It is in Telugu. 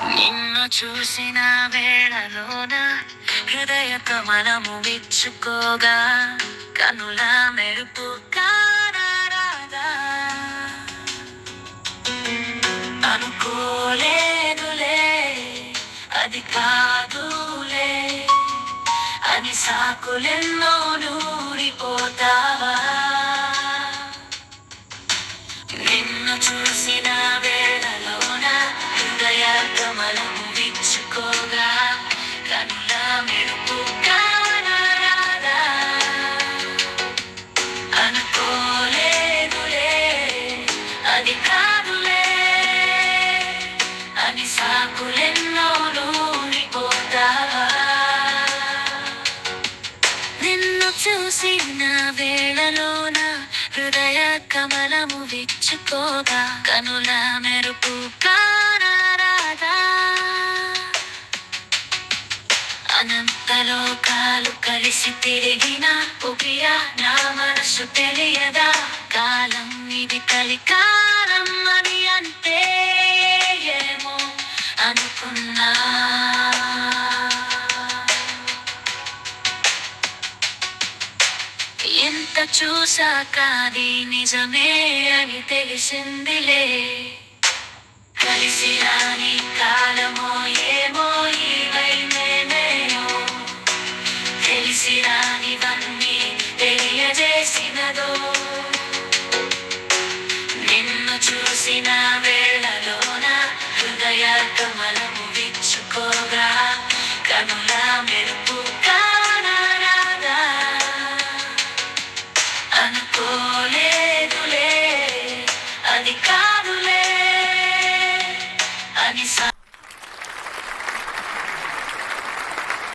నిన్ను చూసిన వేళలోన హృదయ కమలము విచ్చుకోగా కనుల మెరుపు కానరాదా అనుకోలేదులే అది కాదులే అని సాకులెన్నో నూరిపోతావా. నిన్ను చూసిన చూసిన వేళలోన హృదయ కమలము విచ్చుకోగా కనుల మెరుపు కా అనంతలోకాలు కలిసి తిరిగిన ఉపియా నా మనసు తెలియదా? కాలం ఇది కలికాలం అని అంటే ఏమో అనుకున్నా. ఎంత చూసాక అది నిజమే అని తెలిసిందిలే. చూసిన